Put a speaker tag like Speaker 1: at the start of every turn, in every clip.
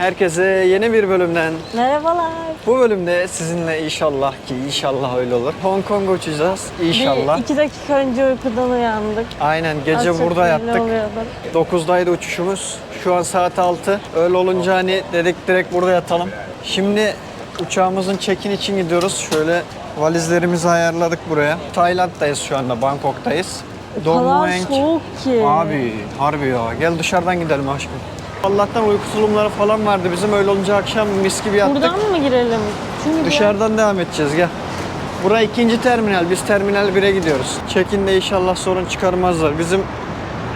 Speaker 1: Herkese yeni bir bölümden.
Speaker 2: Merhabalar.
Speaker 1: Bu bölümde sizinle inşallah ki inşallah öyle olur. Hong Kong uçacağız inşallah.
Speaker 2: Bir iki dakika önce uykudan uyandık.
Speaker 1: Aynen gece
Speaker 2: Az
Speaker 1: burada yattık.
Speaker 2: oluyordu.
Speaker 1: 9'daydı uçuşumuz. Şu an saat 6. Öyle olunca hani dedik direkt burada yatalım. Şimdi uçağımızın check-in için gidiyoruz. Şöyle valizlerimizi ayarladık buraya. Tayland'dayız şu anda, Bangkok'tayız.
Speaker 2: O kadar soğuk ki.
Speaker 1: Abi harbi ya. Gel dışarıdan gidelim aşkım. Allah'tan uyku tulumları falan vardı. Bizim öyle olunca akşam mis gibi yattık.
Speaker 2: Buradan mı girelim? Çünkü
Speaker 1: Dışarıdan devam edeceğiz gel. Bura ikinci terminal. Biz terminal 1'e gidiyoruz. Check-in'de inşallah sorun çıkarmazlar. Bizim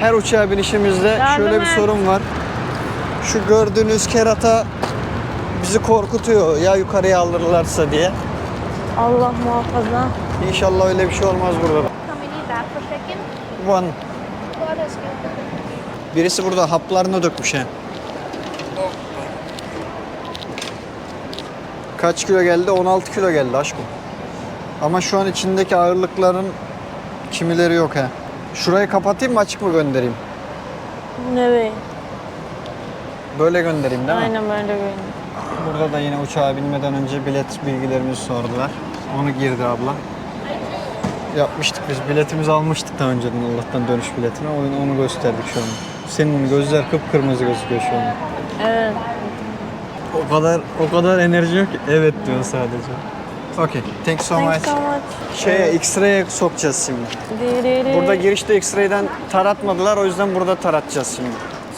Speaker 1: her uçağa binişimizde
Speaker 2: Yardım
Speaker 1: şöyle bir
Speaker 2: et.
Speaker 1: sorun var. Şu gördüğünüz kerata bizi korkutuyor ya yukarıya alırlarsa diye.
Speaker 2: Allah muhafaza.
Speaker 1: İnşallah öyle bir şey olmaz burada.
Speaker 3: How many that for check-in?
Speaker 1: One.
Speaker 3: What is good?
Speaker 1: Birisi burada haplarını dökmüş he. Kaç kilo geldi? 16 kilo geldi aşkım. Ama şu an içindeki ağırlıkların kimileri yok he. Şurayı kapatayım mı açık mı göndereyim?
Speaker 2: Nereye?
Speaker 1: Böyle göndereyim değil mi?
Speaker 2: Aynen böyle görünüyor.
Speaker 1: Burada da yine uçağa binmeden önce bilet bilgilerimizi sordular. Onu girdi abla. Yapmıştık biz. Biletimizi almıştık daha önceden Allah'tan dönüş biletini. Onu, onu gösterdik şu an. Senin gözler kıpkırmızı gözüküyor şu an.
Speaker 2: Evet.
Speaker 1: O kadar o kadar enerji yok ki. Evet diyor sadece. Okay, thanks so
Speaker 2: Thanks
Speaker 1: much.
Speaker 2: so much.
Speaker 1: Şeye X-ray'e sokacağız şimdi.
Speaker 2: Diri.
Speaker 1: Burada girişte X-ray'den taratmadılar o yüzden burada taratacağız şimdi.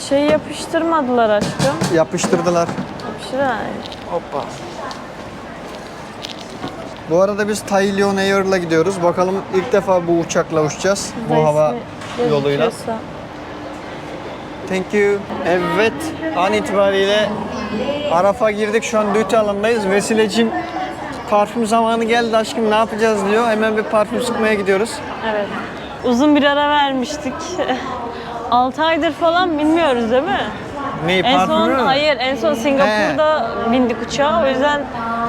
Speaker 2: Şey yapıştırmadılar aşkım.
Speaker 1: Yapıştırdılar.
Speaker 2: Yapıştır
Speaker 1: Hoppa. Bu arada biz Thai Air'la gidiyoruz. Bakalım ilk defa bu uçakla uçacağız. Bu hava yoluyla. Thank you. Evet, an itibariyle Araf'a girdik. Şu an düğüt alanındayız. Vesilecim parfüm zamanı geldi aşkım ne yapacağız diyor. Hemen bir parfüm sıkmaya gidiyoruz.
Speaker 2: Evet. Uzun bir ara vermiştik. 6 aydır falan bilmiyoruz değil mi?
Speaker 1: Neyi
Speaker 2: En son
Speaker 1: parfümü mü?
Speaker 2: hayır en son Singapur'da bindik uçağa. O yüzden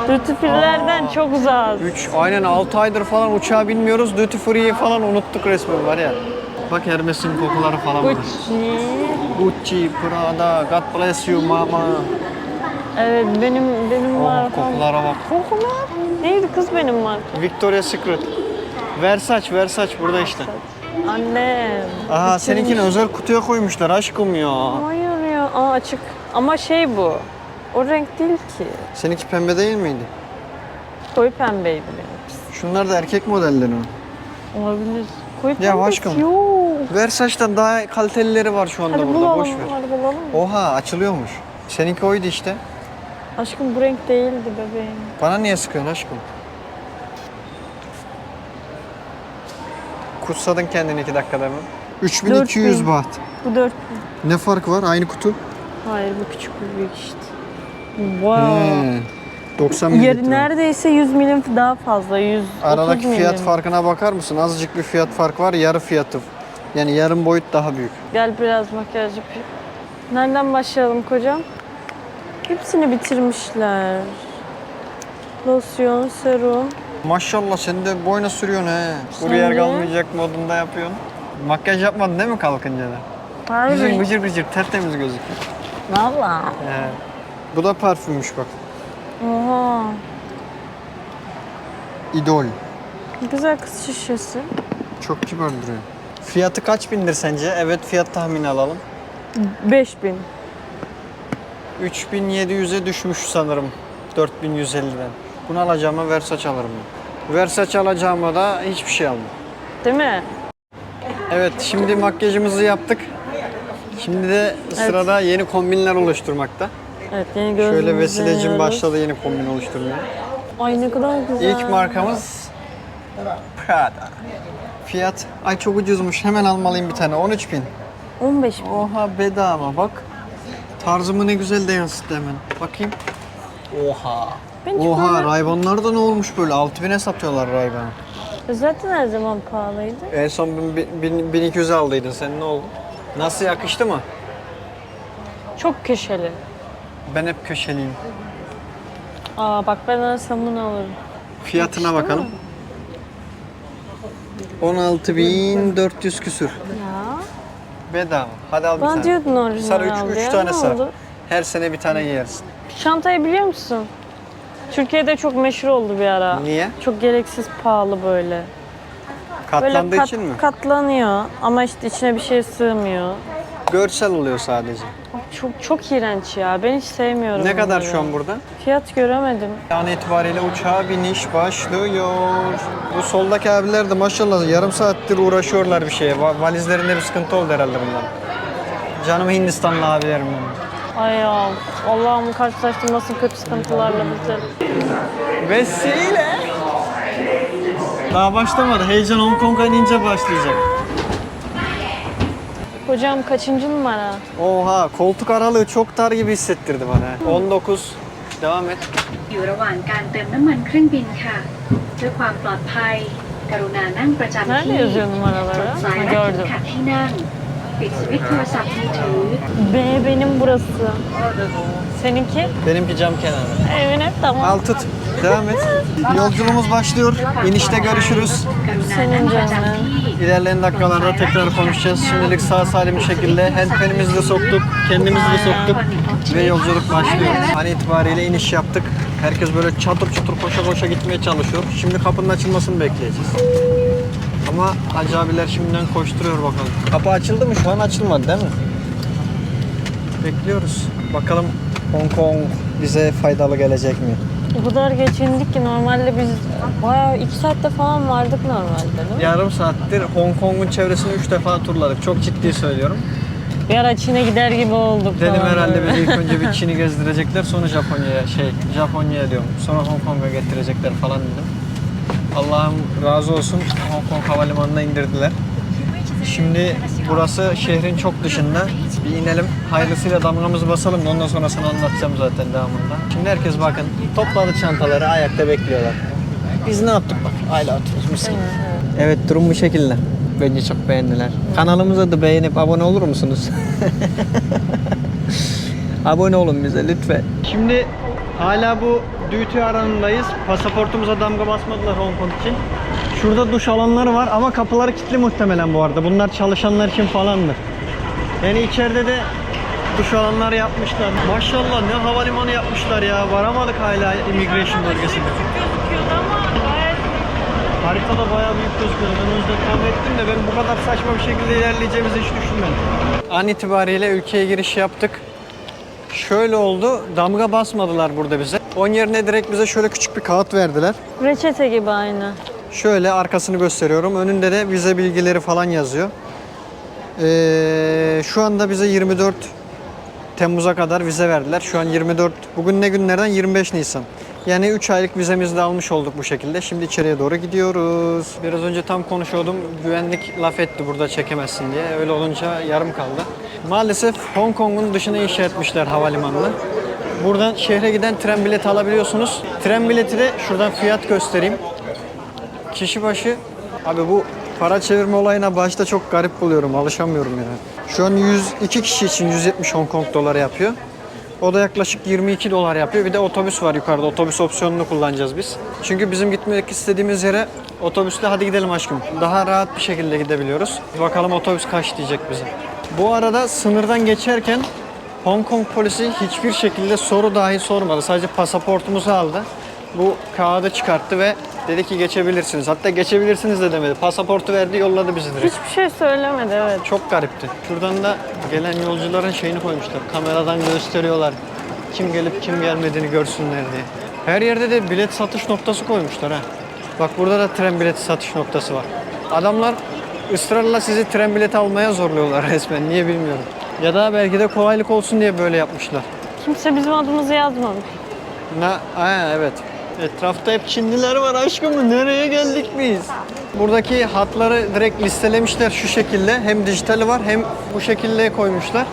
Speaker 2: duty free'lerden çok uzağız.
Speaker 1: 3, aynen 6 aydır falan uçağa binmiyoruz. Duty Free'yi falan unuttuk resmen var ya. Bak Hermes'in kokuları falan var.
Speaker 2: Gucci.
Speaker 1: Gucci, Prada, God bless you mama.
Speaker 2: Evet benim benim
Speaker 1: Oh,
Speaker 2: var falan.
Speaker 1: kokulara bak.
Speaker 2: Kokular? Neydi kız benim marka?
Speaker 1: Victoria's Secret. Versace, Versace burada işte.
Speaker 2: Annem.
Speaker 1: Aha seninkini özel kutuya koymuşlar aşkım ya.
Speaker 2: Hayır ya. Aa açık. Ama şey bu. O renk değil ki.
Speaker 1: Seninki pembe değil miydi?
Speaker 2: Koyu pembeydi benim.
Speaker 1: Şunlar da erkek modelleri mi?
Speaker 2: Olabilir. Koyu
Speaker 1: Ya aşkım.
Speaker 2: Yok.
Speaker 1: Versace'den daha kalitelileri var şu anda
Speaker 2: Hadi
Speaker 1: burada.
Speaker 2: bulalım.
Speaker 1: Boş ver.
Speaker 2: Hadi bulalım.
Speaker 1: Oha açılıyormuş. Seninki oydu işte.
Speaker 2: Aşkım bu renk değildi bebeğim.
Speaker 1: Bana niye sıkıyorsun aşkım? Kutsadın kendini iki dakikada mı? 3200
Speaker 2: 4000.
Speaker 1: baht.
Speaker 2: Bu dört.
Speaker 1: Ne farkı var? Aynı kutu.
Speaker 2: Hayır bu küçük bu büyük işte. Wow.
Speaker 1: He. 90
Speaker 2: Yer,
Speaker 1: mililitre.
Speaker 2: neredeyse 100 milim daha fazla. 100
Speaker 1: Aradaki
Speaker 2: milim.
Speaker 1: fiyat farkına bakar mısın? Azıcık bir fiyat fark var. Yarı fiyatı. Yani yarım boyut daha büyük.
Speaker 2: Gel biraz makyaj yapayım. Nereden başlayalım kocam? Hepsini bitirmişler. Losyon, serum.
Speaker 1: Maşallah sen de boyuna sürüyorsun he. Buraya yer kalmayacak modunda yapıyorsun. Makyaj yapmadın değil mi kalkınca da? Yüzün
Speaker 2: Harbi.
Speaker 1: gıcır gıcır tertemiz gözüküyor.
Speaker 2: Valla.
Speaker 1: He. Bu da parfümmüş bak. İdol.
Speaker 2: Güzel kız şişesi.
Speaker 1: Çok kibar duruyor. Fiyatı kaç bindir sence? Evet fiyat tahmini alalım.
Speaker 2: 5000.
Speaker 1: 3700'e düşmüş sanırım. 4150'den. Bunu alacağıma Versace alırım. ben. Versace alacağıma da hiçbir şey almam.
Speaker 2: Değil mi?
Speaker 1: Evet şimdi makyajımızı yaptık. Şimdi de sırada yeni kombinler oluşturmakta.
Speaker 2: Evet yeni gözlüğümüzü
Speaker 1: Şöyle vesilecim başladı yeni kombin oluşturmaya.
Speaker 2: Ay ne kadar güzel.
Speaker 1: İlk markamız Prada. Fiyat ay çok ucuzmuş hemen almalıyım bir tane 13 bin.
Speaker 2: 15 bin.
Speaker 1: Oha bedava bak. Tarzımı ne güzel de yansıttı hemen. Bakayım. Oha.
Speaker 2: Ben
Speaker 1: Oha
Speaker 2: böyle-
Speaker 1: Ray-Ban'lar da ne olmuş böyle 6000'e satıyorlar Ray-Ban'ı.
Speaker 2: E Zaten her zaman pahalıydı.
Speaker 1: En son bin- bin- 1200 aldıydın sen ne oldu? Nasıl yakıştı mı?
Speaker 2: Çok köşeli.
Speaker 1: Ben hep köşeliyim.
Speaker 2: Aa bak ben bunu alırım.
Speaker 1: Fiyatına bakalım. 16.400 küsür.
Speaker 2: Ya.
Speaker 1: Bedava. Hadi al bir
Speaker 2: Bana
Speaker 1: tane.
Speaker 2: diyordun orijinal
Speaker 1: Sarı üç-
Speaker 2: al
Speaker 1: üç
Speaker 2: diye.
Speaker 1: tane
Speaker 2: Ne
Speaker 1: sar.
Speaker 2: oldu?
Speaker 1: Her sene bir tane giyersin.
Speaker 2: Şu Çantayı biliyor musun? Türkiye'de çok meşhur oldu bir ara.
Speaker 1: Niye?
Speaker 2: Çok gereksiz pahalı böyle.
Speaker 1: Katlandığı
Speaker 2: böyle kat-
Speaker 1: için mi?
Speaker 2: katlanıyor ama işte içine bir şey sığmıyor.
Speaker 1: Görsel oluyor sadece.
Speaker 2: Çok çok iğrenç ya. Ben hiç sevmiyorum.
Speaker 1: Ne kadar
Speaker 2: bunları.
Speaker 1: şu an burada?
Speaker 2: Fiyat göremedim.
Speaker 1: An itibariyle uçağa biniş başlıyor. Bu soldaki abiler de maşallah yarım saattir uğraşıyorlar bir şeye. Va- Valizlerinde bir sıkıntı oldu herhalde bunların. Canım Hindistanlı abilerim benim.
Speaker 2: Ay ya. Allah'ım karşılaştım nasıl kötü sıkıntılarla bizi.
Speaker 1: Vesile. Daha başlamadı. Heyecan Hong Kong'a inince başlayacak.
Speaker 2: Hocam kaçıncı numara?
Speaker 1: Oha koltuk aralığı çok dar gibi hissettirdi bana. 19. Devam et.
Speaker 4: อยู่ระหว่างการเติมน้ำมันเครื่องบินค่ะด้วยความปลอดภัย กรุณานั่งประจำ
Speaker 2: Nerede
Speaker 4: ที่
Speaker 2: yazıyor numaraları?
Speaker 4: จดสาย
Speaker 2: Ha,
Speaker 4: และเข็ม
Speaker 2: gördüm.
Speaker 4: ขัดที่นั่ง ปิดสวิตช์โทรศัพท์มือถือ
Speaker 2: B benim burası. Seninki?
Speaker 1: Benimki cam kenarı.
Speaker 2: Evin hep tamam.
Speaker 1: Al tut. Devam et. Yolculuğumuz başlıyor. İnişte görüşürüz.
Speaker 4: กรุณา
Speaker 2: Senin
Speaker 4: นั่งประ
Speaker 2: canın.
Speaker 4: จำที่
Speaker 1: İlerleyen dakikalarda tekrar konuşacağız. Şimdilik sağ salim bir şekilde handpanimizi de soktuk, kendimizi de soktuk ve yolculuk başlıyor. An itibariyle iniş yaptık. Herkes böyle çatır çatır koşa koşa gitmeye çalışıyor. Şimdi kapının açılmasını bekleyeceğiz. Ama Hacı abiler şimdiden koşturuyor bakalım. Kapı açıldı mı? Şu an açılmadı değil mi? Bekliyoruz. Bakalım Hong Kong bize faydalı gelecek mi?
Speaker 2: O kadar geç indik ki normalde biz bayağı iki saatte falan vardık normalde değil mi?
Speaker 1: Yarım saattir Hong Kong'un çevresini 3 defa turladık. Çok ciddi söylüyorum.
Speaker 2: Bir ara Çin'e gider gibi olduk
Speaker 1: Dedim
Speaker 2: falan
Speaker 1: herhalde
Speaker 2: böyle.
Speaker 1: bizi ilk önce bir Çin'i gezdirecekler sonra Japonya'ya şey Japonya'ya diyorum sonra Hong Kong'a getirecekler falan dedim. Allah'ım razı olsun Hong Kong havalimanına indirdiler. Şimdi burası şehrin çok dışında. Bir inelim hayırlısıyla damgamızı basalım da ondan sonrasını anlatacağım zaten devamında. Şimdi herkes bakın topladı çantaları ayakta bekliyorlar. Biz ne yaptık bak mis gibi. Evet durum bu şekilde. Bence çok beğendiler. Kanalımıza da beğenip abone olur musunuz? Abone olun bize lütfen. Şimdi hala bu duty alanındayız. Pasaportumuza damga basmadılar Hong Kong için. Şurada duş alanları var ama kapıları kilitli muhtemelen bu arada. Bunlar çalışanlar için falandır. Yani içeride de duş alanları yapmışlar. Maşallah ne havalimanı yapmışlar ya. Varamadık hala immigration bölgesine. Haritada bayağı büyük gözüküyor. Ben yüzden tahmin ettim de ben bu kadar saçma bir şekilde ilerleyeceğimizi hiç düşünmedim. An itibariyle ülkeye giriş yaptık. Şöyle oldu, damga basmadılar burada bize. Onun yerine direkt bize şöyle küçük bir kağıt verdiler.
Speaker 2: reçete gibi aynı.
Speaker 1: Şöyle arkasını gösteriyorum. Önünde de vize bilgileri falan yazıyor. Ee, şu anda bize 24 Temmuz'a kadar vize verdiler. Şu an 24, bugün ne günlerden? 25 Nisan. Yani 3 aylık vizemizi de almış olduk bu şekilde. Şimdi içeriye doğru gidiyoruz. Biraz önce tam konuşuyordum. Güvenlik laf etti burada çekemezsin diye. Öyle olunca yarım kaldı. Maalesef Hong Kong'un dışına inşa etmişler havalimanını. Buradan şehre giden tren bileti alabiliyorsunuz. Tren bileti de şuradan fiyat göstereyim. Kişi başı abi bu para çevirme olayına başta çok garip buluyorum. Alışamıyorum yani. Şu an 102 kişi için 170 Hong Kong doları yapıyor. O da yaklaşık 22 dolar yapıyor. Bir de otobüs var yukarıda. Otobüs opsiyonunu kullanacağız biz. Çünkü bizim gitmek istediğimiz yere otobüsle hadi gidelim aşkım. Daha rahat bir şekilde gidebiliyoruz. Bakalım otobüs kaç diyecek bize. Bu arada sınırdan geçerken Hong Kong polisi hiçbir şekilde soru dahi sormadı. Sadece pasaportumuzu aldı. Bu kağıdı çıkarttı ve dedi ki geçebilirsiniz. Hatta geçebilirsiniz de demedi. Pasaportu verdi yolladı bizi direkt.
Speaker 2: Hiçbir şey söylemedi evet.
Speaker 1: Çok garipti. Şuradan da gelen yolcuların şeyini koymuşlar. Kameradan gösteriyorlar. Kim gelip kim gelmediğini görsünler diye. Her yerde de bilet satış noktası koymuşlar ha. Bak burada da tren bileti satış noktası var. Adamlar ısrarla sizi tren bileti almaya zorluyorlar resmen. Niye bilmiyorum. Ya da belki de kolaylık olsun diye böyle yapmışlar.
Speaker 2: Kimse bizim adımızı yazmamış.
Speaker 1: Na, ha, evet. Etrafta hep Çinliler var aşkım. Nereye geldik biz? Buradaki hatları direkt listelemişler şu şekilde. Hem dijitali var hem bu şekilde koymuşlar.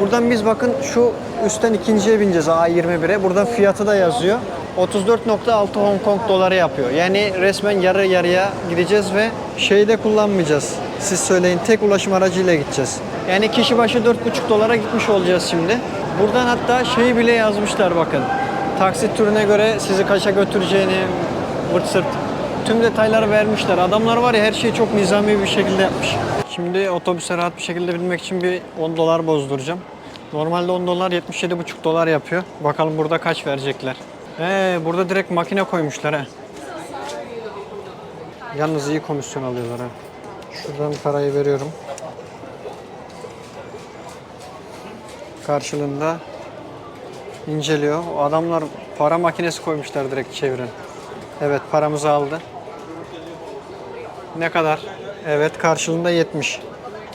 Speaker 1: Buradan biz bakın şu üstten ikinciye bineceğiz A21'e. Buradan fiyatı da yazıyor. 34.6 Hong Kong doları yapıyor. Yani resmen yarı yarıya gideceğiz ve şeyde kullanmayacağız. Siz söyleyin tek ulaşım aracıyla gideceğiz. Yani kişi başı 4.5 dolara gitmiş olacağız şimdi. Buradan hatta şeyi bile yazmışlar bakın. Taksit türüne göre sizi kaça götüreceğini, vırt sırt tüm detayları vermişler. Adamlar var ya her şeyi çok nizami bir şekilde yapmış. Şimdi otobüse rahat bir şekilde binmek için bir 10 dolar bozduracağım. Normalde 10 dolar 77,5 dolar yapıyor. Bakalım burada kaç verecekler. Ee, burada direkt makine koymuşlar ha. Yalnız iyi komisyon alıyorlar ha. Şuradan parayı veriyorum. Karşılığında inceliyor. O adamlar para makinesi koymuşlar direkt çeviren. Evet paramızı aldı. Ne kadar? Evet karşılığında 70.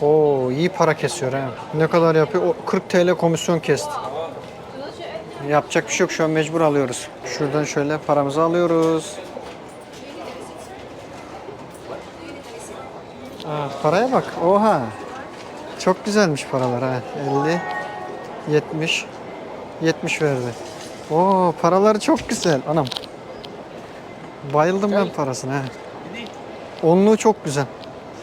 Speaker 1: Oo iyi para kesiyor ha. Ne kadar yapıyor? O 40 TL komisyon kesti. Yapacak bir şey yok şu an mecbur alıyoruz. Şuradan şöyle paramızı alıyoruz. Aa, paraya bak. Oha. Çok güzelmiş paralar ha. 50 70 70 verdi. Oo paraları çok güzel. Anam. Bayıldım ben parasına ha. Onluğu çok güzel.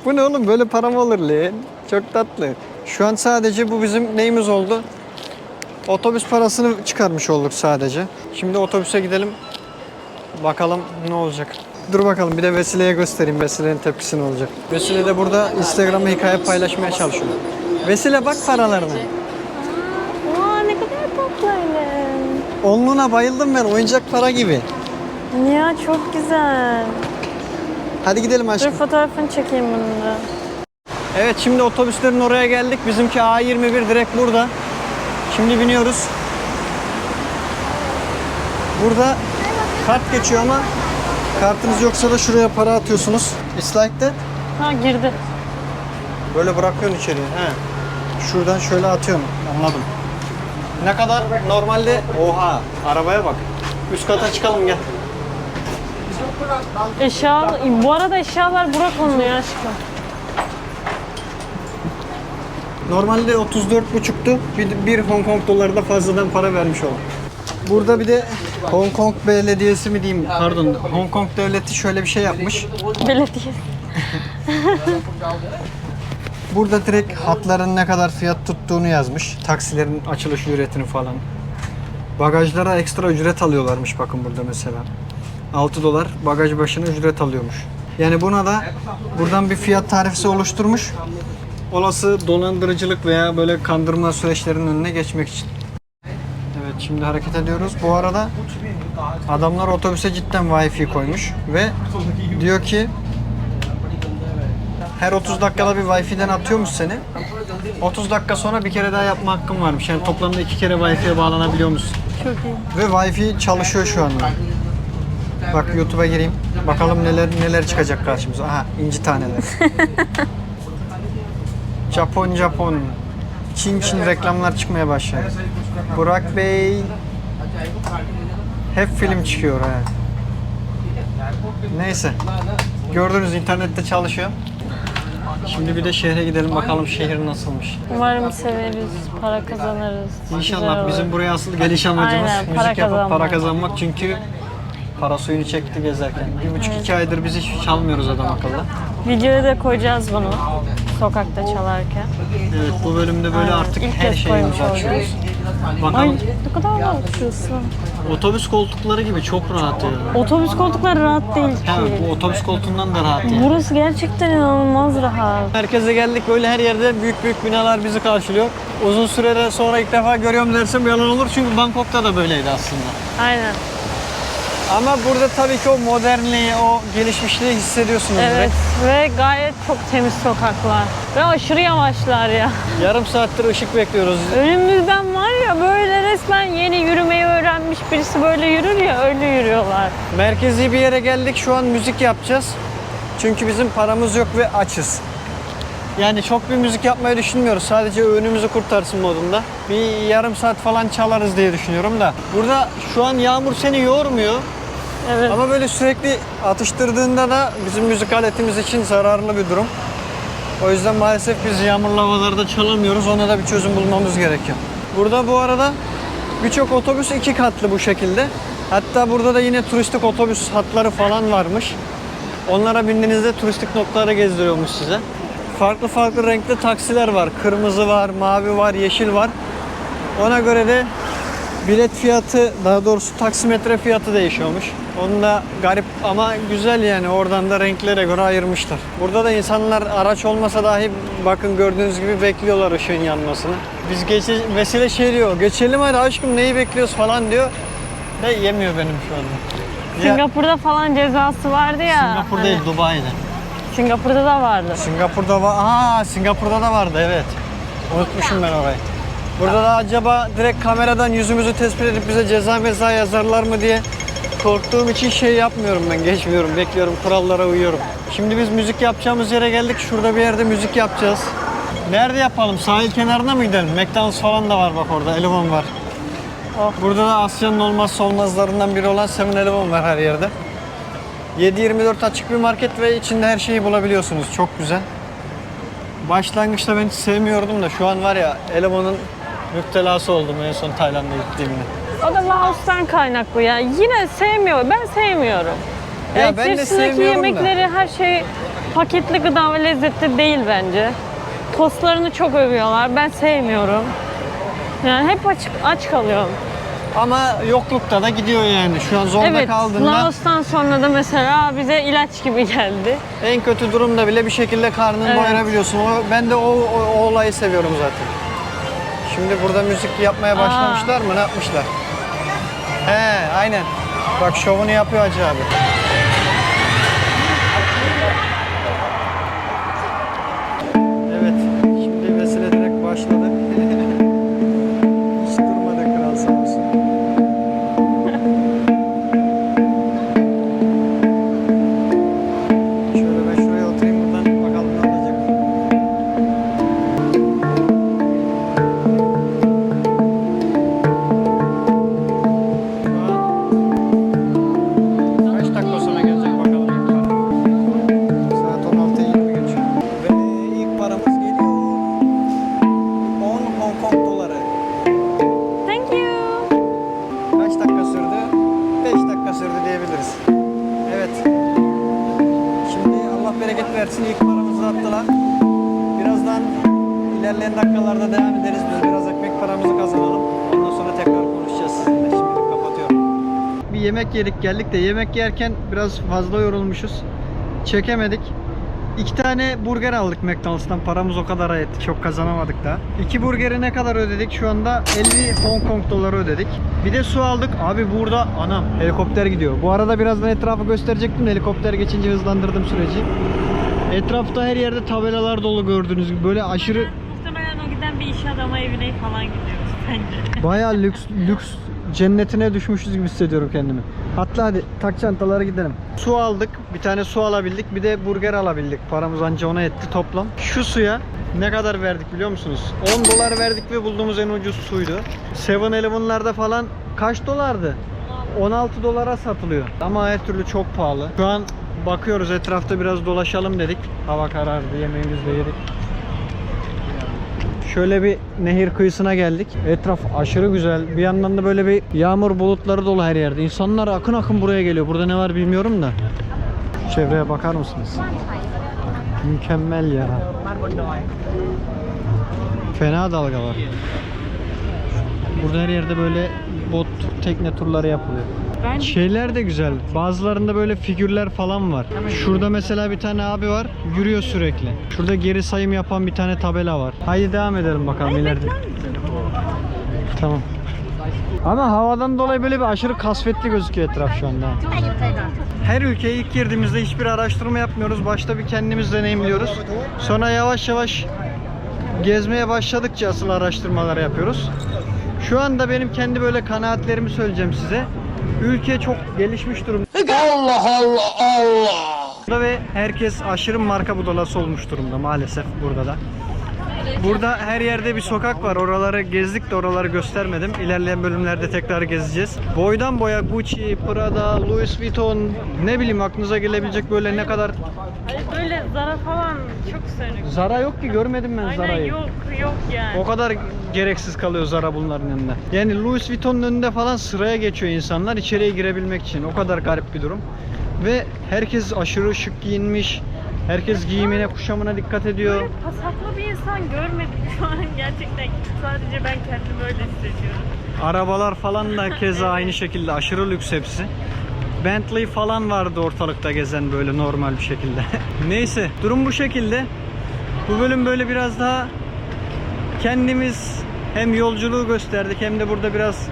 Speaker 1: Bu ne oğlum böyle para mı olur lan? Çok tatlı. Şu an sadece bu bizim neyimiz oldu? Otobüs parasını çıkarmış olduk sadece. Şimdi otobüse gidelim. Bakalım ne olacak. Dur bakalım bir de Vesile'ye göstereyim. Vesile'nin tepkisi ne olacak. Vesile de burada Instagram'a hikaye paylaşmaya çalışıyor. Vesile bak paralarına.
Speaker 2: Öyle.
Speaker 1: Onluğuna bayıldım ben. Oyuncak para gibi.
Speaker 2: Ya çok güzel.
Speaker 1: Hadi gidelim
Speaker 2: Dur
Speaker 1: aşkım.
Speaker 2: fotoğrafını çekeyim bunun da.
Speaker 1: Evet şimdi otobüslerin oraya geldik. Bizimki A21 direkt burada. Şimdi biniyoruz. Burada kart geçiyor ama kartınız yoksa da şuraya para atıyorsunuz. It's like that.
Speaker 2: Ha girdi.
Speaker 1: Böyle bırakıyorsun içeriye. He. Şuradan şöyle atıyorsun. Anladım. Ne kadar? Normalde oha arabaya bak. Üst kata çıkalım gel.
Speaker 2: Eşya, bu arada eşyalar bura konuluyor aşkım.
Speaker 1: Normalde 34,5'tu. Bir, bir Hong Kong doları da fazladan para vermiş oldum. Burada bir de Hong Kong Belediyesi mi diyeyim? Pardon. Hong Kong Devleti şöyle bir şey yapmış.
Speaker 2: Belediye.
Speaker 1: Burada direkt hatların ne kadar fiyat tuttuğunu yazmış. Taksilerin açılış ücretini falan. Bagajlara ekstra ücret alıyorlarmış bakın burada mesela. 6 dolar bagaj başına ücret alıyormuş. Yani buna da buradan bir fiyat tarifesi oluşturmuş. Olası dolandırıcılık veya böyle kandırma süreçlerinin önüne geçmek için. Evet şimdi hareket ediyoruz. Bu arada adamlar otobüse cidden Wi-Fi koymuş ve diyor ki her 30 dakikada bir Wi-Fi'den atıyormuş seni. 30 dakika sonra bir kere daha yapma hakkın varmış. Yani toplamda iki kere Wi-Fi'ye bağlanabiliyor musun?
Speaker 2: Çok iyi.
Speaker 1: Ve Wi-Fi çalışıyor şu anda. Bak YouTube'a gireyim. Bakalım neler neler çıkacak karşımıza. Aha inci taneler. Japon Japon. Çin Çin reklamlar çıkmaya başladı. Burak Bey hep film çıkıyor ha. Neyse. Gördünüz internette çalışıyor. Şimdi bir de şehre gidelim bakalım şehir nasılmış.
Speaker 2: Umarım severiz, para kazanırız. Güzel
Speaker 1: İnşallah
Speaker 2: olur.
Speaker 1: bizim buraya asıl geliş amacımız
Speaker 2: Aynen,
Speaker 1: müzik
Speaker 2: para
Speaker 1: yapıp para
Speaker 2: kazanmak.
Speaker 1: kazanmak çünkü para suyunu çekti gezerken. Bir buçuk iki aydır biz hiç çalmıyoruz adam akıllı.
Speaker 2: Videoya da koyacağız bunu. Sokakta çalarken.
Speaker 1: Evet bu bölümde böyle
Speaker 2: Aynen,
Speaker 1: artık
Speaker 2: ilk
Speaker 1: her
Speaker 2: kez
Speaker 1: şeyimizi
Speaker 2: koymuş
Speaker 1: açıyoruz.
Speaker 2: Ay
Speaker 1: Bakalım
Speaker 2: ne kadar rahat şurası.
Speaker 1: otobüs koltukları gibi çok rahat ya.
Speaker 2: Otobüs koltukları rahat değil ki.
Speaker 1: Evet bu otobüs koltuğundan da rahat ya.
Speaker 2: Burası gerçekten inanılmaz rahat.
Speaker 1: Merkeze geldik böyle her yerde büyük büyük binalar bizi karşılıyor. Uzun sürede sonra ilk defa görüyorum dersem yalan olur çünkü Bangkok'ta da böyleydi aslında.
Speaker 2: Aynen.
Speaker 1: Ama burada tabii ki o modernliği, o gelişmişliği hissediyorsunuz
Speaker 2: Evet
Speaker 1: direkt.
Speaker 2: ve gayet çok temiz sokaklar. Ve aşırı yavaşlar ya.
Speaker 1: Yarım saattir ışık bekliyoruz.
Speaker 2: Önümüzden var ya böyle resmen yeni yürümeyi öğrenmiş birisi böyle yürür ya öyle yürüyorlar.
Speaker 1: Merkezi bir yere geldik. Şu an müzik yapacağız. Çünkü bizim paramız yok ve açız. Yani çok bir müzik yapmayı düşünmüyoruz. Sadece önümüzü kurtarsın modunda. Bir yarım saat falan çalarız diye düşünüyorum da. Burada şu an yağmur seni yormuyor.
Speaker 2: Evet.
Speaker 1: Ama böyle sürekli atıştırdığında da bizim müzik aletimiz için zararlı bir durum. O yüzden maalesef biz yağmurlu havalarda çalamıyoruz. Ona da bir çözüm bulmamız gerekiyor. Burada bu arada birçok otobüs iki katlı bu şekilde. Hatta burada da yine turistik otobüs hatları falan varmış. Onlara bindiğinizde turistik noktaları gezdiriyormuş size. Farklı farklı renkte taksiler var. Kırmızı var, mavi var, yeşil var. Ona göre de bilet fiyatı daha doğrusu taksimetre fiyatı değişiyormuş. Onun da garip ama güzel yani oradan da renklere göre ayırmışlar. Burada da insanlar araç olmasa dahi bakın gördüğünüz gibi bekliyorlar ışığın yanmasını. Biz geçe, vesile şey diyor geçelim hadi aşkım neyi bekliyoruz falan diyor. Ve yemiyor benim şu anda. Ya,
Speaker 2: Singapur'da falan cezası vardı ya.
Speaker 1: Singapur
Speaker 2: hani
Speaker 1: değil Dubai'de.
Speaker 2: Singapur'da da vardı.
Speaker 1: Singapur'da var. Aa Singapur'da da vardı evet. Unutmuşum ben orayı. Burada da acaba direkt kameradan yüzümüzü tespit edip bize ceza meza yazarlar mı diye korktuğum için şey yapmıyorum ben. Geçmiyorum, bekliyorum, kurallara uyuyorum. Şimdi biz müzik yapacağımız yere geldik. Şurada bir yerde müzik yapacağız. Nerede yapalım? Sahil kenarına mı gidelim? McDonald's falan da var bak orada. Eleven var. Burada da Asya'nın olmazsa olmazlarından biri olan 7-Eleven var her yerde. 7-24 açık bir market ve içinde her şeyi bulabiliyorsunuz. Çok güzel. Başlangıçta ben hiç sevmiyordum da şu an var ya Eleman'ın müptelası oldum en son Tayland'a gittiğimde.
Speaker 2: O da Laos'tan kaynaklı ya. Yine sevmiyor. Ben sevmiyorum.
Speaker 1: Ya
Speaker 2: Yani
Speaker 1: ben de sevmiyorum da.
Speaker 2: yemekleri her şey paketli gıda ve lezzetli değil bence. Tostlarını çok övüyorlar. Ben sevmiyorum. Yani hep aç, aç kalıyorum.
Speaker 1: Ama yoklukta da gidiyor yani. Şu an zorda
Speaker 2: evet,
Speaker 1: kaldığında
Speaker 2: Laos'tan sonra da mesela bize ilaç gibi geldi.
Speaker 1: en kötü durumda bile bir şekilde karnını
Speaker 2: Evet.
Speaker 1: doyurabiliyorsun. O, ben de o, o, o olayı seviyorum zaten. Şimdi burada müzik yapmaya başlamışlar mı? Ne yapmışlar? He, aynen. Bak şovunu yapıyor Hacı abi. İlerleyen dakikalarda devam ederiz. Biz biraz ekmek paramızı kazanalım. Ondan sonra tekrar konuşacağız sizinle. Şimdilik kapatıyorum. Bir yemek yedik geldik de yemek yerken biraz fazla yorulmuşuz. Çekemedik. İki tane burger aldık McDonald's'tan. Paramız o kadar etti. Çok kazanamadık da. İki burgeri ne kadar ödedik? Şu anda 50 Hong Kong doları ödedik. Bir de su aldık. Abi burada anam helikopter gidiyor. Bu arada birazdan etrafı gösterecektim. Helikopter geçince hızlandırdım süreci. Etrafta her yerde tabelalar dolu gördüğünüz gibi. Böyle aşırı
Speaker 2: bir iş adamı evine falan gidiyoruz bence.
Speaker 1: Bayağı lüks lüks cennetine düşmüşüz gibi hissediyorum kendimi. Hatta hadi tak çantaları gidelim. Su aldık. Bir tane su alabildik. Bir de burger alabildik. Paramız anca ona etti toplam. Şu suya ne kadar verdik biliyor musunuz? 10 dolar verdik ve bulduğumuz en ucuz suydu. 7-Eleven'larda falan kaç dolardı? 16 dolara satılıyor. Ama her türlü çok pahalı. Şu an bakıyoruz etrafta biraz dolaşalım dedik. Hava karardı, yemeğimizi de yedik. Şöyle bir nehir kıyısına geldik. Etraf aşırı güzel. Bir yandan da böyle bir yağmur bulutları dolu her yerde. İnsanlar akın akın buraya geliyor. Burada ne var bilmiyorum da. Çevreye bakar mısınız? Mükemmel ya. Fena dalga var. Burada her yerde böyle bot, tekne turları yapılıyor.
Speaker 2: Ben
Speaker 1: Şeyler de güzel. Bazılarında böyle figürler falan var. Şurada mesela bir tane abi var. Yürüyor sürekli. Şurada geri sayım yapan bir tane tabela var. Haydi devam edelim bakalım ileride. Tamam. Ama havadan dolayı böyle bir aşırı kasvetli gözüküyor etraf şu anda. Her ülkeye ilk girdiğimizde hiçbir araştırma yapmıyoruz. Başta bir kendimiz deneyimliyoruz. Sonra yavaş yavaş gezmeye başladıkça asıl araştırmalar yapıyoruz. Şu anda benim kendi böyle kanaatlerimi söyleyeceğim size. Ülke çok gelişmiş durumda. Allah Allah Allah. Ve herkes aşırı marka budalası olmuş durumda maalesef burada da. Burada her yerde bir sokak var. Oraları gezdik de oraları göstermedim. İlerleyen bölümlerde tekrar gezeceğiz. Boydan boya Gucci, Prada, Louis Vuitton ne bileyim aklınıza gelebilecek böyle ne kadar
Speaker 2: böyle Zara falan çok sönük.
Speaker 1: Zara yok ki görmedim ben
Speaker 2: Aynen
Speaker 1: Zara'yı.
Speaker 2: yok yok yani.
Speaker 1: O kadar gereksiz kalıyor Zara bunların önünde. Yani Louis Vuitton'un önünde falan sıraya geçiyor insanlar içeriye girebilmek için. O kadar garip bir durum. Ve herkes aşırı şık giyinmiş. Herkes giyimine, kuşamına dikkat ediyor.
Speaker 2: Böyle pasaklı bir insan görmedim şu an gerçekten. Sadece ben kendimi öyle hissediyorum.
Speaker 1: Arabalar falan da keza aynı şekilde aşırı lüks hepsi. Bentley falan vardı ortalıkta gezen böyle normal bir şekilde. Neyse durum bu şekilde. Bu bölüm böyle biraz daha kendimiz hem yolculuğu gösterdik hem de burada biraz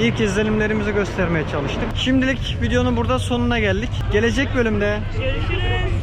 Speaker 1: ilk izlenimlerimizi göstermeye çalıştık. Şimdilik videonun burada sonuna geldik. Gelecek bölümde
Speaker 2: Görüşürüz.